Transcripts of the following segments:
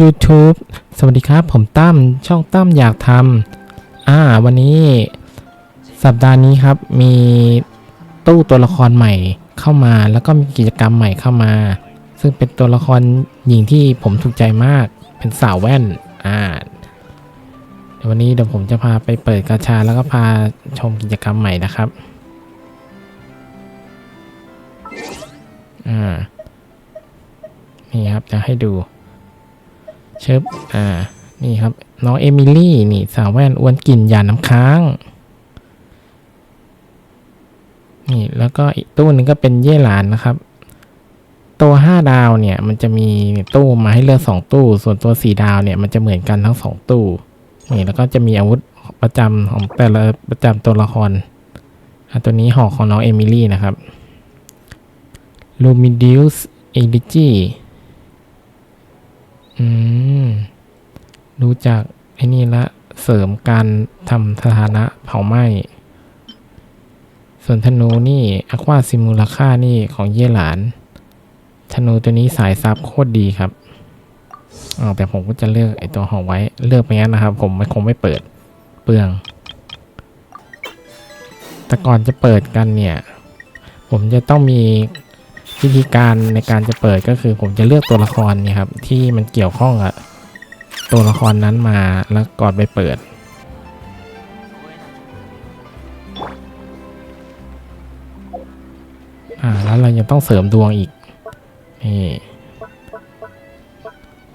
YouTube สวัสดีครับ ผมตั้มช่องตั้มอยากทำอ่า วันนี้ สัปดาห์นี้ครับมีตู้ตัวละครใหม่เข้ามา แล้วก็มีกิจกรรมใหม่เข้ามา ซึ่งเป็นตัวละครหญิงที่ผมถูกใจมาก เป็นสาวแว่น อ่าววันนี้เดี๋ยวผมจะพาไปเปิดกาชาแล้วก็พาชมกิจกรรมใหม่นะครับ อ่า นี่ครับจะให้ดู เชิบอ่า นี่ครับ น้องเอมิลี่ นี่สาวแว่นอ้วนกลิ่นยาน้ำค้าง นี่ แล้วก็อีกตู้หนึ่งก็เป็นเย่หลานนะครับ ตัวห้าดาวเนี่ย มันจะมีตู้มาให้เลือกสองตู้ ส่วนตัวสี่ดาวเนี่ย มันจะเหมือนกันทั้งสองตู้ นี่ แล้วก็จะมีอาวุธประจำของแต่ละประจำตัวละครอะตัวนี้หอกของน้องเอมิลี่นะครับลูมิดิสเอลิจี อืมดูจากไอ้นี่ละ เสริมการทำสถานะเผาไหม้ส่วนธนูนี่อควาซิมูลค่านี่ของเย่หลาน ธนูตัวนี้สายซับโคตรดีครับอ๋อแต่ผมก็จะเลือกไอตัวหอกไว้เลือกไปงั้นนะครับ ผมไม่คงไม่เปิดเปลือง แต่ก่อนจะเปิดกันเนี่ย ผมจะต้องมี วิธีการในการจะเปิดก็คือผมจะเลือกตัวละครเนี่ยครับที่มันเกี่ยวข้องกับตัวละครนั้นมาแล้วก่อนไปเปิด อ่าแล้วเรายังต้องเสริมดวงอีกนี่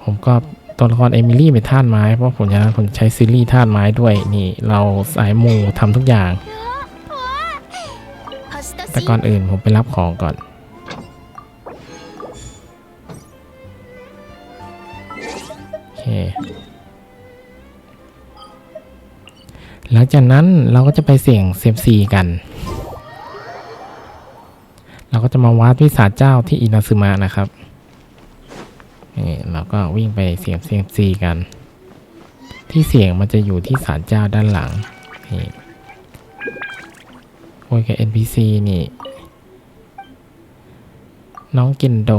ผมก็ตัวละครเอมิลี่เป็นธาตุไม้เพราะผมจะผมใช้ซีรีส์ธาตุไม้ด้วยนี่เราสายมูทำทุกอย่าง แต่ก่อนอื่นผมไปรับของก่อน จากนั้นเราก็จะไปเสี่ยงเซมซีกัน เราก็จะมาวัดวิสาเจ้าที่อินาซึมะนะครับนี่เราก็วิ่งไปเสี่ยงเซมซีกัน ที่เสี่ยงมันจะอยู่ที่ศาลเจ้าด้านหลังนี่คุยกับ NPC นี่ น้องกินโด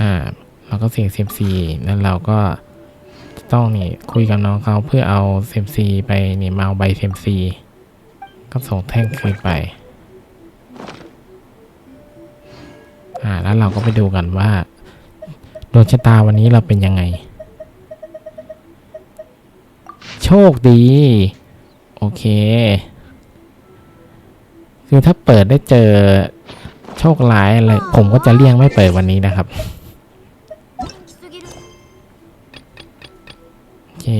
อ่าเราก็เสี่ยงเซมซีแล้วเราก็ ต้องนี่คุยกับน้องเขาเพื่อเอาเซมซีไปนี่มาเอาใบเซมซีก็ส่งแท่งคืนไป อ่าแล้วเราก็ไปดูกันว่าดวงชะตาวันนี้เราเป็นยังไง โชคดี โอเค คือถ้าเปิดได้เจอโชคร้ายอะไรผมก็จะเลี่ยงไม่เปิดวันนี้นะครับ เค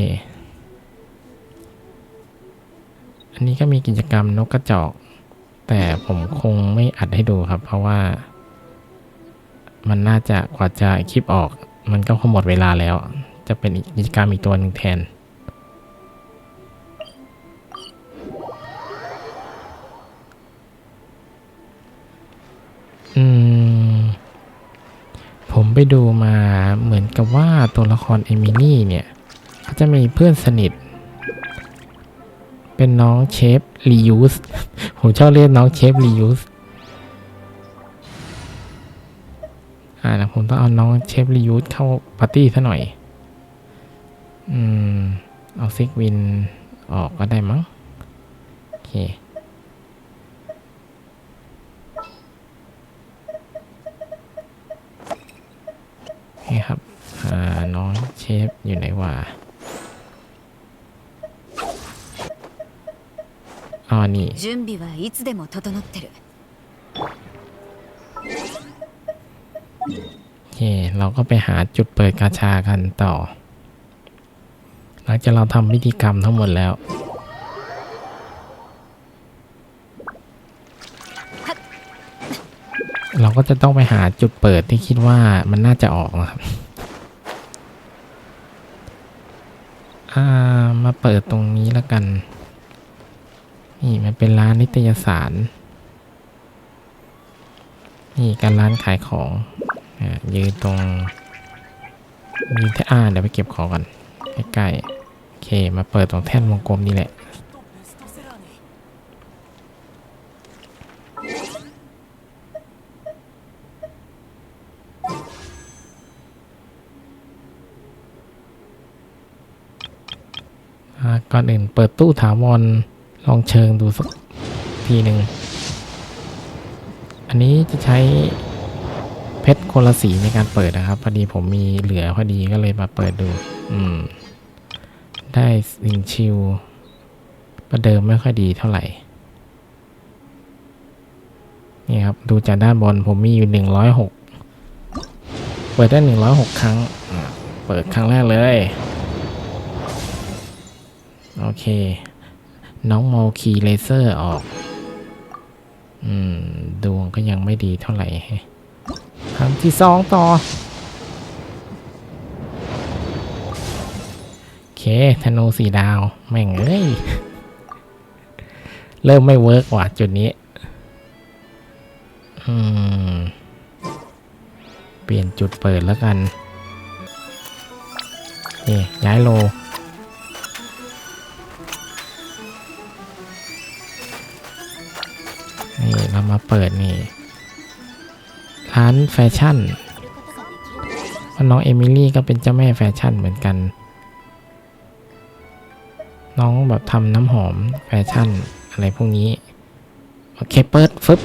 อันนี้ก็มีกิจกรรมนกกระจอก แต่ผมคงไม่อัดให้ดูครับ เพราะว่า มันน่าจะกว่าจะคลิปออก มันก็คงหมดเวลาแล้ว จะเป็นกกิจกรรมอีกตัวหนึ่งแทนอืมผมไปดูมาเหมือนกับว่าตัวละครเอมิลี่เนี่ย เขาจะมีเพื่อนสนิท เป็นน้องเชฟรียูสผมชอบเรียกน้องเชฟรียูสอ่านะผมต้องเอาน้องเชฟรียูสเข้าปาร์ตี้ซะหน่อย อืม เอาซิกวินออกก็ได้มั้ง โอเคนี่ครับ อ่า น้องเชฟอยู่ไหนวะ อ๋อนี่ 準備はいつでも整ってる โอเค เราก็ไปหาจุดเปิดกาชากันต่อ หลังจากเราทำพิธีกรรมทั้งหมดแล้ว เราก็จะต้องไปหาจุดเปิดที่คิดว่ามันน่าจะออกนะครับ อ่า มาเปิดตรงนี้แล้วกัน นี่มันเป็นร้านนิตยสาร นี่การร้านขายของอยืนตรงมีนแท่อ่าเดี๋ยวไปเก็บของก่อนใกล้ๆโอเค มาเปิดตรงแท่นวงกลมนี่แหละก่อนอื่นเปิดตู้ถาวร ลองเชิงดูสักทีหนึ่ง อันนี้จะใช้เพชรคนละสีในการเปิดนะครับ พอดีผมมีเหลือพอดีก็เลยมาเปิดดู อืม ได้สิงชิวประเดิมไม่ค่อยดีเท่าไหร่ นี่ครับ ดูจากด้านบนผมมีอยู่หนึ่งร้อยหกเปิดได้หนึ่งร้อยหกครั้ง เปิดครั้งแรกเลย โอเค น้องโมคีเลเซอร์ออก อืม ดวงก็ยังไม่ดีเท่าไหร่ครั้งที่สองต่อ โอเค ธนูสีดาว แม่งเอ้ย เริ่มไม่เวิร์กว่ะจุดนี้ อืม เปลี่ยนจุดเปิดแล้วกันนี่ย้ายโล นี่เรามาเปิดนี่ ร้านแฟชั่นพน้องเอมิลี่ก็เป็นเจ้าแม่แฟชั่นเหมือนกัน น้องแบบทำน้ำหอมแฟชั่นอะไรพวกนี้ โอเคเปิดฟึบ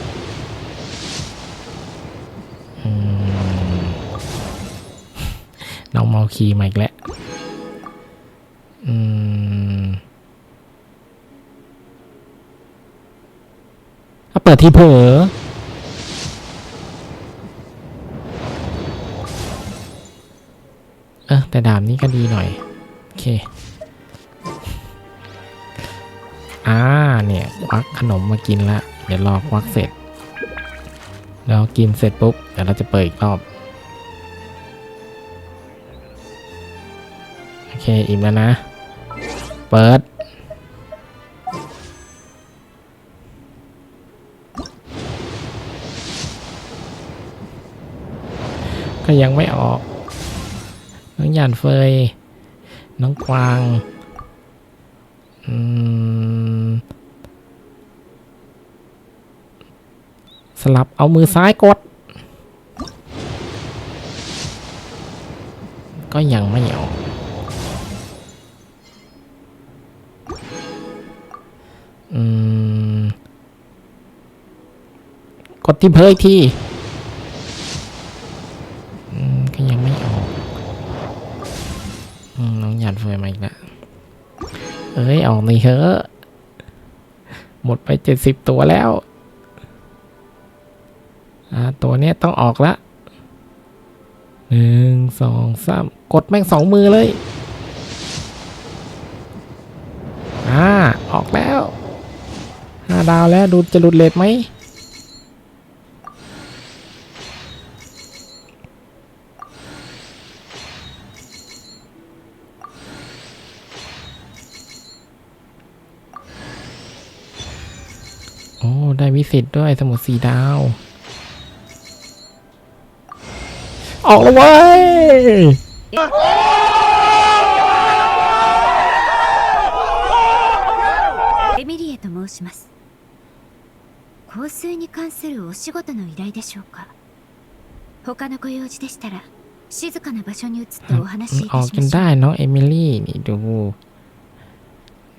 น้องเมาคีมาอีกแล้ว อืม ถ้าเปิดที่เผลอเออแต่ดาบนี้ก็ดีหน่อย โอเค อ่า เนี่ยควักขนมมากินละ เดี๋ยวรอควักเสร็จ แล้วกินเสร็จปุ๊บ เดี๋ยวเราจะเปิดอีกรอบ โอเค อิ่มแล้วนะ เปิด ก็ยังไม่ออก น้องหยานเฟย น้องกวางสลับเอามือซ้ายกด ก็ยังไม่ออกอืมกดที่เพยที่ อออกนี่เถอะหมดไปเจ็ดสิบตัวแล้วตัวเนี้ยต้องออกละหนึ่งสองสามกดแม่งสองมือเลย อ่า ออกแล้วห้าดาวแล้วดูจะหลุดเลทไหม โอ้ ได้วิสิตด้วยสมุดสีดาว ออกแล้วเว้ย エミリエと申します香水に関するお仕事の依頼でしょうか他のご用事でしたら静かな場所に移ってお話しい ออ た ก し จน ましょ ได้ う น้องเอมิลี่ นี่ดู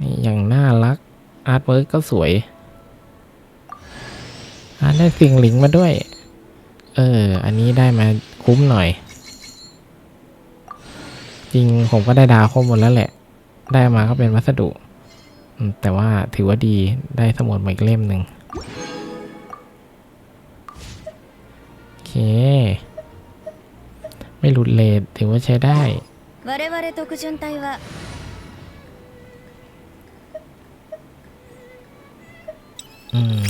นี่อย่างน่ารัก อาร์ตเวิร์กก็สวยอา ได้สิ่งหลิงมาด้วย เออ อันนี้ได้มาคุ้มหน่อย จริงผมก็ได้ดาวข้หมดแล้วแหละ ได้มาก็เป็นวัสดุ แต่ว่าถือว่าดีได้สมุดมาอีกเล่มหนึ่งโอเค ไม่หลุดเลทถือว่าใช้ได้อืม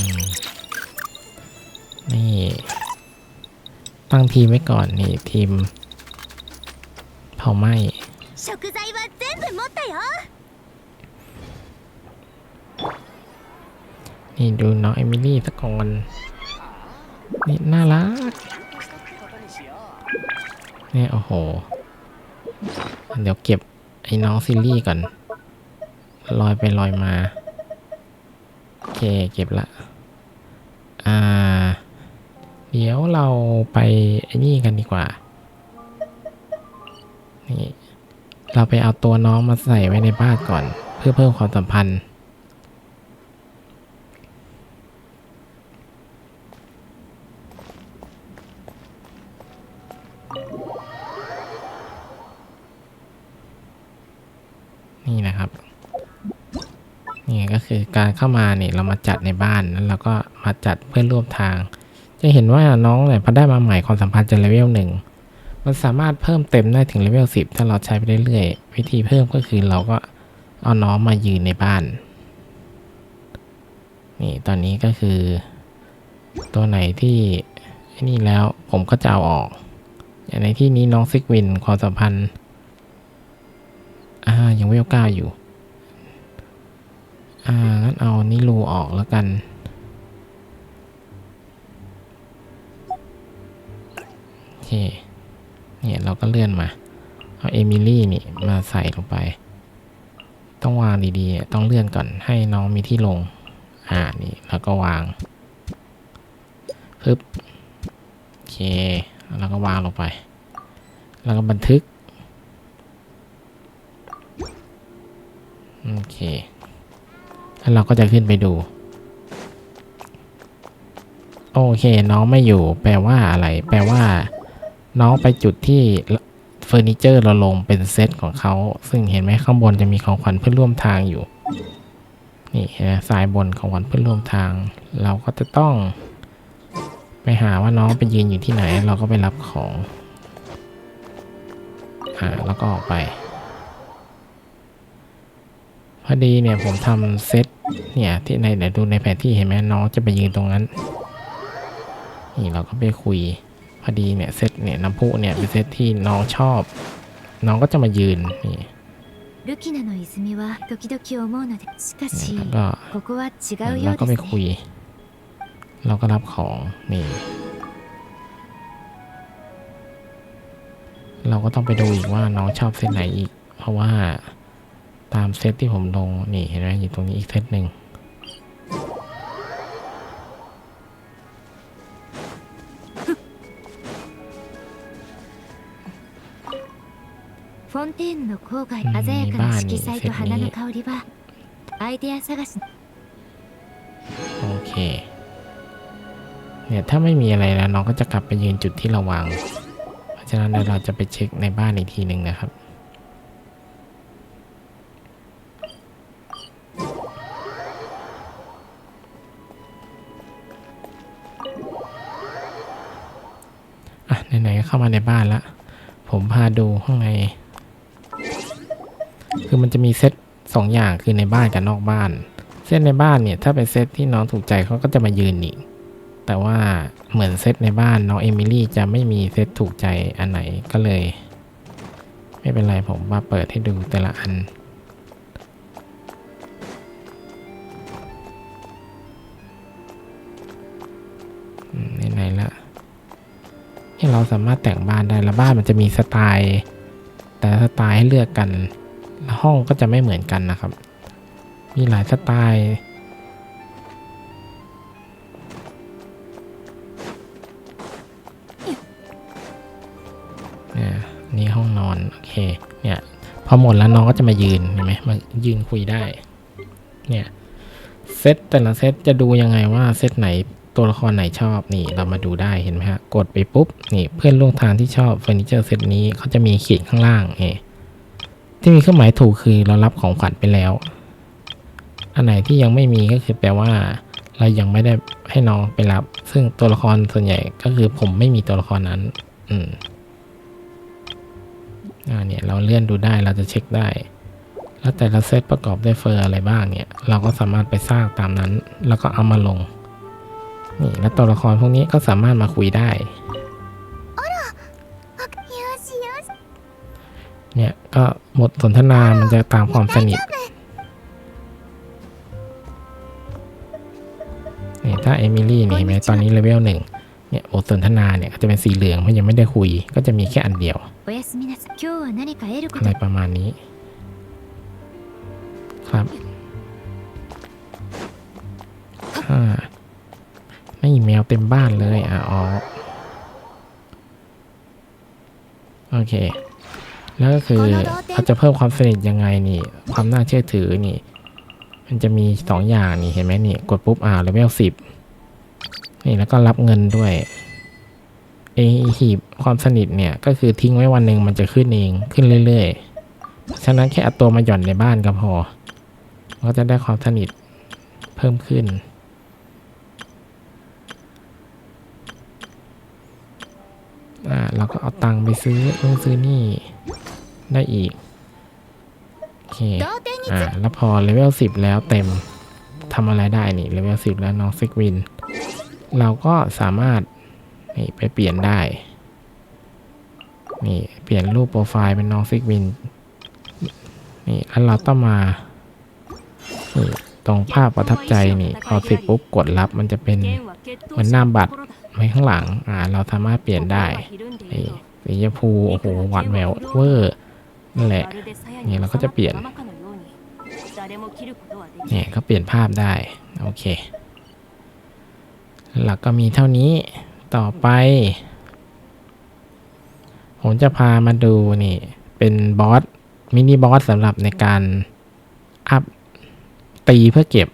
ตั้งทีมไว้ก่อนนี่ทีมเผาไหม้นี่ดูน้องเอมิลี่สักก่อนนี่น่ารักนี่โอ้โห เดี๋ยวเก็บไอ้น้องซิลลี่ก่อน ลอยไปลอยมา โอเค เก็บละ อ่า เดี๋ยวเราไปไอ้นี่กันดีกว่า นี่ เราไปเอาตัวน้องมาใส่ไว้ในบ้านก่อน เพื่อเพิ่มความสัมพันธ์ นี่นะครับ นี่ก็คือการเข้ามาเนี่ยเรามาจัดในบ้านแล้วเราก็มาจัดเพื่อร่วมทาง จะเห็นว่าน้องเนี่ยพอได้มาใหม่ความสัมพันธ์จะเลเวลหนึ่งมันสามารถเพิ่มเต็มได้ถึงเลเวลสิบถ้าเราใช้ไปเรื่อยๆ วิธีเพิ่มก็คือเราก็เอาน้องมายืนในบ้าน นี่ตอนนี้ก็คือ ตัวไหนที่นี่แล้วผมก็จะเอาออก อย่างในที่นี้น้องซิกวินความสัมพันธ์อ่ายังเวลเก้าอยู่ อ่างั้นเอานิลูออกแล้วกัน เคเนี่ยเราก็เลื่อนมา เอาเอมิลี่นี่มาใส่ลงไป ต้องวางดีๆ ต้องเลื่อนก่อนให้น้องมีที่ลง อ่านี่แล้วก็วางปึ๊บโอเค แล้วก็วางลงไป แล้วก็บันทึก โอเค แล้วเราก็จะขึ้นไปดู โอเค น้องไม่อยู่ แปลว่าอะไร แปลว่า น้องไปจุดที่เฟอร์นิเจอร์เราลงเป็นเซตของเขา ซึ่งเห็นไหมข้างบนจะมีของขวัญเพื่อนร่วมทางอยู่ นี่เห็นไหมสายบนของขวัญเพื่อนร่วมทาง เราก็จะต้อง ไปหาว่าน้องไปยืนอยู่ที่ไหน เราก็ไปรับของอ่าแล้วก็ออกไป พอดีเนี่ยผมทำเซตเนี่ยที่ในเดี๋ยวดูในแผนที่เห็นไหมน้องจะไปยืนตรงนั้น นี่เราก็ไปคุย พอดีเนี่ยเซตเนี่ยน้ำพุเนี่ยเป็นเซตที่น้องชอบ น้องก็จะมายืนนี่ ルキナの泉は時々思うのでしかし แล้วก็ ここは違うよ เรา う ก็ で ไป す คุย ね เราก็รับของนี่ เราก็ต้องไปดูอีกว่าน้องชอบเซตไหนอีก เพราะว่าตามเซตที่ผมลงนี่เห็นไหมอยู่ตรงนี้อีกเซตหนึ่ง フォンテーヌの郊外鮮やかな色彩と花の香りはアイデア探し โอเค เนี่ยถ้าไม่มีอะไรแล้วน้องก็จะกลับไปยืนจุดที่เราวาง เพราะฉะนั้นเดี๋ยวเราจะไปเช็คในบ้านอีกทีหนึ่งนะครับ อ่ะไหนๆก็เข้ามาในบ้านละ ผมพาดูข้างใน คือมันจะมีเซตสองอย่างคือในบ้านกับนอกบ้าน เซตในบ้านเนี่ยถ้าเป็นเซตที่น้องถูกใจเขาก็จะมายืนอีก แต่ว่าเหมือนเซตในบ้านน้องเอมิลี่จะไม่มีเซตถูกใจอันไหนก็เลย ไม่เป็นไรผมมาเปิดให้ดูแต่ละอันอืมไหนๆละนี่เราสามารถแต่งบ้านได้แล้วบ้านมันจะมีสไตล์ แต่สไตล์ให้เลือกกัน ห้องก็จะไม่เหมือนกันนะครับ มีหลายสไตล์นี่ยนี่ห้องนอน โอเค เนี่ย พอหมดแล้วน้องก็จะมายืนเห็นไหมมายืนคุยได้ เนี่ย เซตแต่ละเซตจะดูยังไงว่าเซตไหนตัวละครไหนชอบนี่เรามาดูได้เห็นไหมฮะ กดไปปุ๊บ นี่เพื่อนร่วมทางที่ชอบเฟอร์นิเจอร์เซตนี้เขาจะมีขีดข้างล่างนี่ ที่มีเครื่องหมายถูกคือเรารับของขวัญไปแล้ว อันไหนที่ยังไม่มีก็คือแปลว่าเรายังไม่ได้ให้น้องไปรับ ซึ่งตัวละครส่วนใหญ่ก็คือผมไม่มีตัวละครนั้น อืมอ่าเนี่ยเราเลื่อนดูได้เราจะเช็คได้ แล้วแต่ละเซตประกอบด้วยเฟอร์อะไรบ้างเนี่ย เราก็สามารถไปสร้างตามนั้น แล้วก็เอามาลง นี่แล้วตัวละครพวกนี้ก็สามารถมาคุยได้ เนี่ยก็หมดสนทนา มันจะตามความสนิทเนี่ยถ้าเอมิลี่เนี่เห็นไหมตอนนี้เลเวลหนึ่งเนี่ยบทสนทนาเนี่ยก็จะเป็นสีเหลืองเพราะยังไม่ได้คุย ก็จะมีแค่อันเดียวอะไรประมาณนี้ ครับอไม่มีแมวเต็มบ้านเลยอ๋อโอเค แล้วก็คือเขาจะเพิ่มความสนิทยังไงนี่ ความน่าเชื่อถือนี่ มันจะมีสองอย่างนี่เห็นไหมนี่ กดปุ๊บอ่าเลเวลสิบนี่แล้วก็รับเงินด้วยไอหีบความสนิทเนี่ยก็คือทิ้งไว้วันหนึ่งมันจะขึ้นเองขึ้นเรื่อยๆ ฉะนั้นแค่เอาตัวมาหย่อนในบ้านก็พอ ก็จะได้ความสนิทเพิ่มขึ้น อ่าเราก็เอาตังค์ไปซื้อนู่นซื้อนี่ ได้อีก โอเค อ่า แล้วพอเลเวลสิบแล้วเต็มทำอะไรได้นี่เลเวลสิบแล้วน้องซิกวิน เราก็สามารถนี่ไปเปลี่ยนได้ นี่เปลี่ยนรูปโปรไฟล์เป็นน้องซิกวิน นี่แล้วเราต้องมาตรงภาพประทับใจนี่พอสิปุ๊บกดรับมันจะเป็นเหมือนนาบัตรไว้ข้างหลัง อ่า เราสามารถเปลี่ยนได้ นี่สีชมพูโอ้โหหวานแหววเวอร์ นั่นแหละนี่เราก็จะเปลี่ยนเนี่ยก็เปลี่ยนภาพได้โอเค หลักก็มีเท่านี้ต่อไป ผมจะพามาดูนี่ เป็นบอสมินิบอสสำหรับในการอัพตีเพื่อเก็บ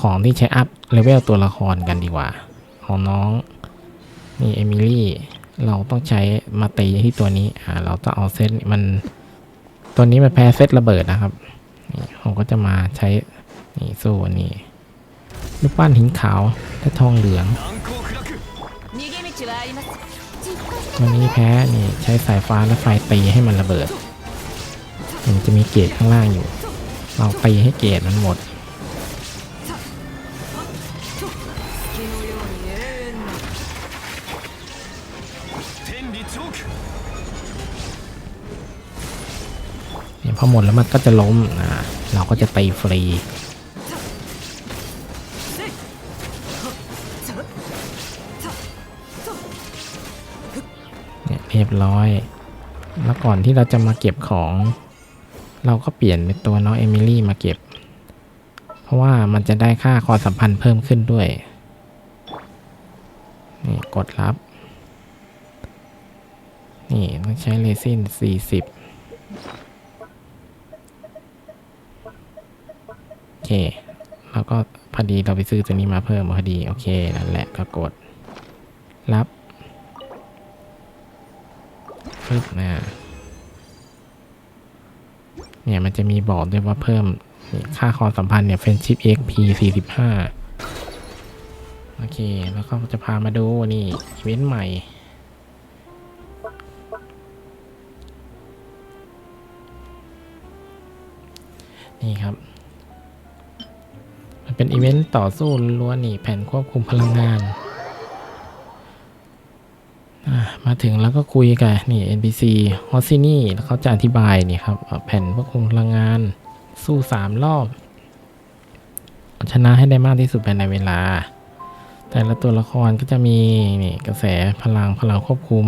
ของที่ใช้อัพเลเวลตัวละครกันดีกว่า ของน้อง นี่เอมิลี่ เราต้องใช้มาตีที่ตัวนี้ อ่า เราต้องเอาเซตมัน ตัวนี้มันแพ้เซตระเบิดนะครับผมก็จะมาใช้นี่สู้นี่ลูกปั้นหินขาวและทองเหลืองตัวนี้แพ้นี่ใช้สายฟ้าและไฟตีให้มันระเบิดมันจะมีเกจข้างล่างอยู่ เราตีให้เกจมันหมด อหมดแล้วมันก็จะล้มอ่าเราก็จะตีฟรีเนี่ยเรียบร้อย แล้วก่อนที่เราจะมาเก็บของ เราก็เปลี่ยนเป็นตัวน้องเอมิลี่มาเก็บ เพราะว่ามันจะได้ค่าความสัมพันธ์เพิ่มขึ้นด้วย นี่กดรับ นี่ต้องใช้เลซิน40 โอ เค แล้วก็พอดีเราไปซื้อตัวนี้มาเพิ่มพอดี โอเค นั่นแหละก็กด รับฟึบนะเนี่ยมันจะมีบอกด้วยว่าเพิ่มค่าความสัมพันธ์เนี่ย Friendship XP 45 โอเค แล้วก็จะพามาดูนี่ อีเวนต์ใหม่ นี่ครับ เป็นอีเวนต์ต่อสู้ล้วนนี่แผ่นควบคุมพลังงาน มาถึงแล้วก็คุยกับนี่ NPC ฮอสซินี่แล้วเขาจะอธิบายนี่ครับแผ่นควบคุมพลังงาน สู้สามรอบ ชนะให้ได้มากที่สุดภายในเวลา แต่ละตัวละครก็จะมีนี่กระแสพลังพลังควบคุม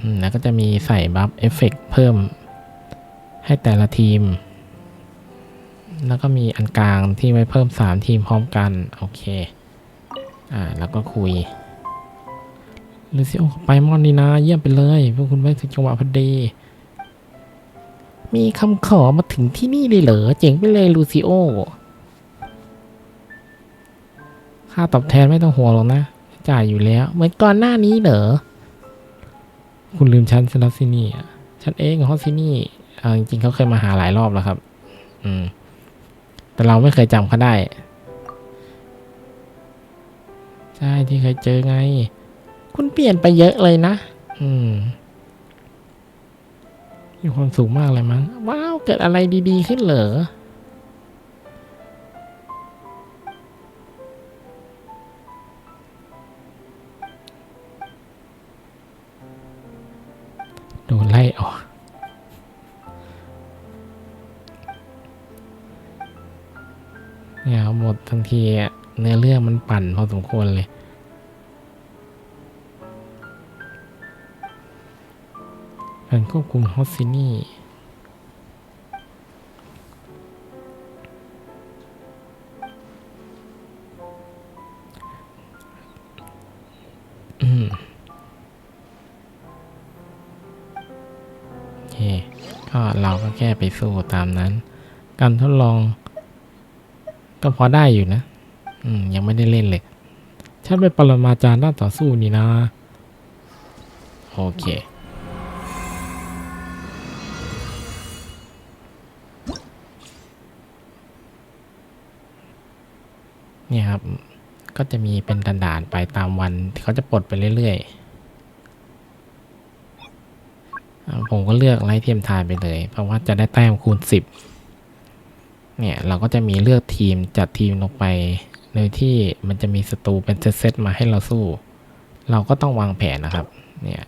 อืมแล้วก็จะมีใส่บัฟเอฟเฟกเพิ่ม ให้แต่ละทีม แล้วก็มีอันกลางที่ไว้เพิ่ม 3 ทีมพร้อมกัน โอเค อ่า แล้วก็คุยลูซิโอไปมอนนี่นะ เยี่ยมไปเลย พวกคุณไม่ถึงจังหวะพอดี มีคำขอมาถึงที่นี่เลยเหรอ เจ๋งไปเลยลูซิโอค่าตอบแทนไม่ต้องห่วงหรอกนะ จ่ายอยู่แล้ว เหมือนก่อนหน้านี้เหรอ คุณลืมฉันซะแล้วสินี่อะฉันเองฮอสซินี่ เออจริงๆเขาเคยมาหาหลายรอบแล้วครับ อืม แต่เราไม่เคยจำเขาได้ ใช่ที่เคยเจอไง คุณเปลี่ยนไปเยอะเลยนะ อืม มีความสูงมากเลยมั้ง ว้าว เกิดอะไรดีๆขึ้นเหรอโดนไล่ออก เนี่ยหมดทั้งทีเนื้อเรื่องมันปั่นพอสมควรเลยกันควบคุมฮอสซินี่โอเคก็เราก็แค่ไปสู้ตามนั้น การทดลอง ก็พอได้อยู่นะ อืม ยังไม่ได้เล่นเลย ฉันเป็นปรมาจารย์ด้านต่อสู้นี่นะ โอเค เนี่ยครับ ก็จะมีเป็นด่านๆไปตามวันที่เขาจะปลดไปเรื่อยๆ ผมก็เลือกไลท์เทียมทายไปเลย เพราะว่าจะได้แต้มคูณ 10 เนี่ยเราก็จะมีเลือกทีมจัดทีมลงไปโดยที่มันจะมีศัตรูเป็นเซตมาให้เราสู้ เราก็ต้องวางแผนนะครับเนี่ย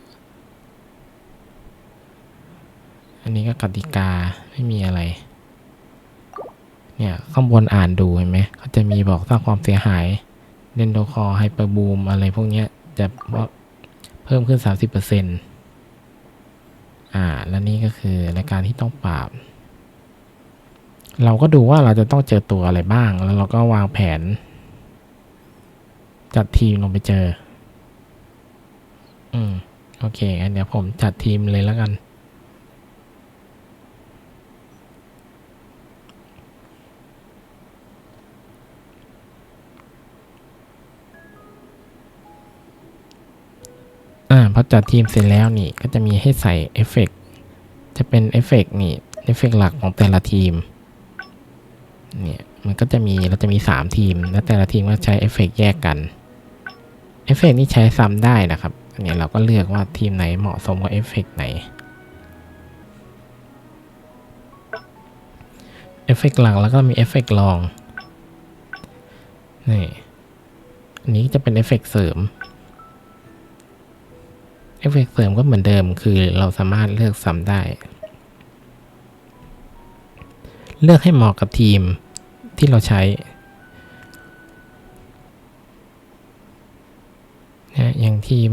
อันนี้ก็กติกาไม่มีอะไร เนี่ยข้างบนอ่านดูเห็นไหมเขาจะมีบอกสร้างความเสียหายเดนโดคอไฮเปอร์บูมอะไรพวกเนี้ยจะเพิ่มขึ้น 30%อ่า แล้วนี่ก็คือรายการที่ต้องปราบ เราก็ดูว่าเราจะต้องเจอตัวอะไรบ้าง แล้วเราก็วางแผน จัดทีมลงไปเจอ อืม โอเคงั้นเดี๋ยวผมจัดทีมเลยแล้วกัน อ่า พอจัดทีมเสร็จแล้วนี่ ก็จะมีให้ใส่เอฟเฟกต์จะเป็นเอฟเฟกต์นี่ เอฟเฟกต์หลักของแต่ละทีม เนี่ยมันก็จะมีเราจะมี 3 ทีม แล้วแต่ละทีมก็ใช้เอฟเฟกต์แยกกันเอฟเฟกต์นี่ใช้ซ้ำได้นะครับเนี่ยเราก็เลือกว่าทีมไหนเหมาะสมกับเอฟเฟกต์ไหนเอฟเฟกต์หลักแล้วก็มีเอฟเฟกต์รองนี่อันนี้จะเป็นเอฟเฟกต์เสริมเอฟเฟกต์เสริมก็เหมือนเดิมคือเราสามารถเลือกซ้ำได้ เลือกให้เหมาะกับทีม ที่เราใช้นะอย่างทีม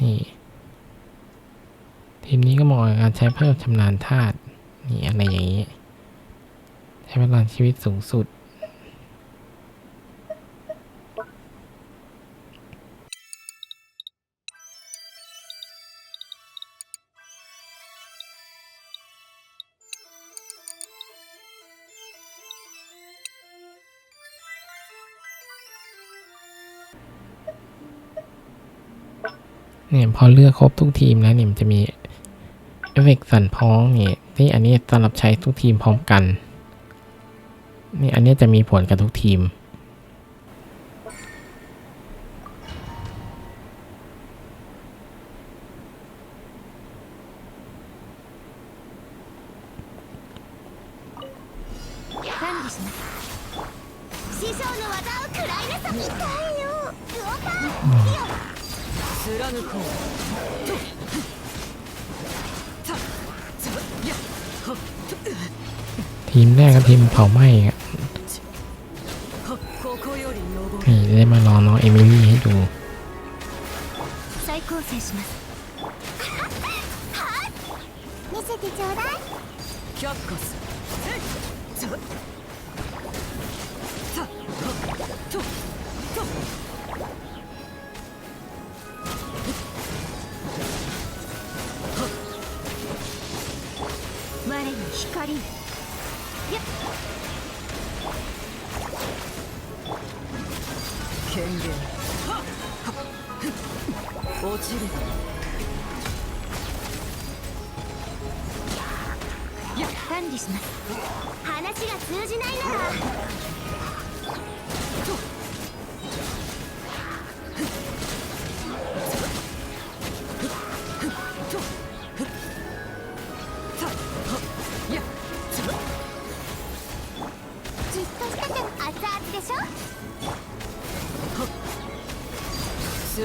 นี่ทีมนี้ก็เหมาะกับการใช้เพิ่มชำนาญธาตุนี่อะไรอย่างนี้ ใช้พลังชีวิตสูงสุด เนี่ยพอเลือกครบทุกทีมแล้วเนี่ยมันจะมีเอฟเฟกสั่นพ้องเนี่ยที่อันนี้สำหรับใช้ทุกทีมพร้อมกันนี่อันนี้จะมีผลกับทุกทีม เผาไหม้อะ はここより登る นี่ได้มารอน้องเอมิลี่ให้ดู 再構成 っ落ちる管理しますらやじっとしてて熱々でしょ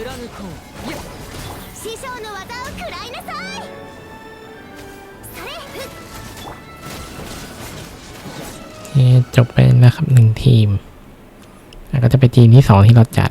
貫こう匠の技を食らいなさいそれふっ เอ๊ะจบไปนะครับหนึ่งทีม แล้วก็จะไปทีมที่สองที่เราจัด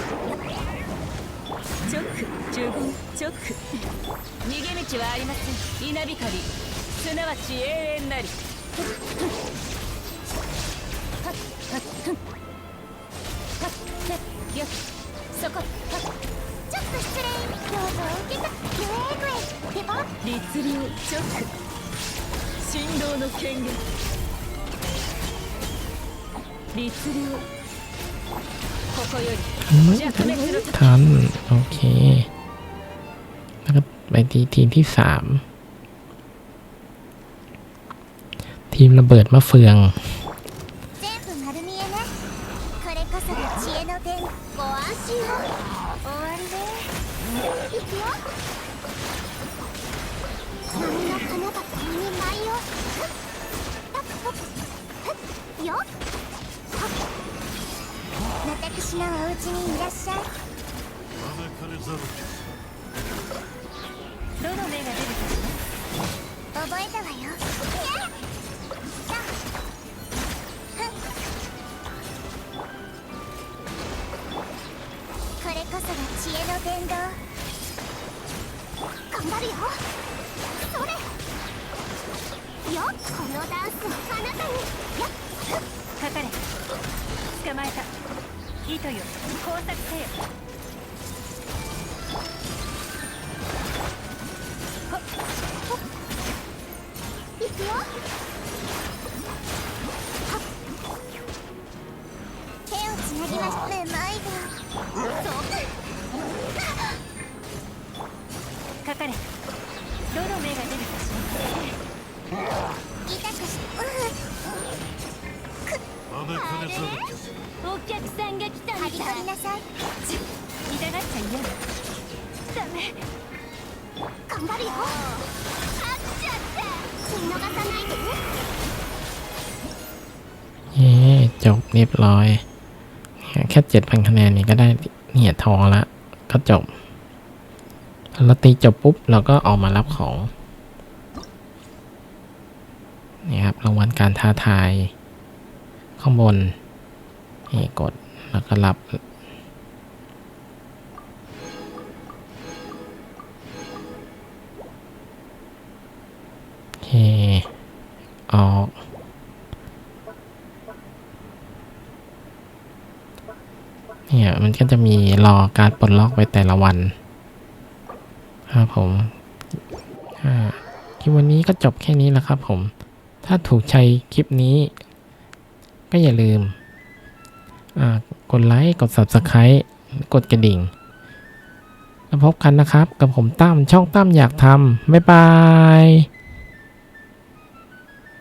チョック十分チョック逃げ道はありません稲光すなわち永遠なりそこちょっと失礼どうぞ受けたグエグエピポ律令チョク振動の権限 ไหมทันไหมทันโอเค แล้วก็ไปทีทีมที่สามทีมระเบิดมะเฟือง 私のお家にいらっしゃい。どの目が出るか覚えたわよ。これこそが知恵の伝道頑張るよ。それ。よっこのダンスをあなたにかかれ。捕まえた糸よ工作せよいくしめまいがそう。かかれどの目が出るかし痛くしうんお客さんが来た刈り取りなさいち痛がっちゃ嫌だダメ頑張るよあっちゃって見逃さないで เย้จบเรียบร้อย แค่เจ็ดพันคะแนนนี่ก็ได้เหนียดทองละก็จบพอเราตีจบปุ๊บ เราก็ออกมารับของ นี่ครับรางวัลการท้าทาย ข้างบน นี่กดแล้วก็รับ โอเค ออก เนี่ย มันก็จะมีรอการปลดล็อกไปแต่ละวัน ครับผมคลิปวันนี้ก็จบแค่นี้แล้วครับผม ถ้าถูกใจคลิปนี้ ก็อย่าลืมกดไลค์ กด Subscribe กดกระดิ่ง แล้วพบกันนะครับ กับผมตั้มช่องตั้มอยากทำบ๊ายบาย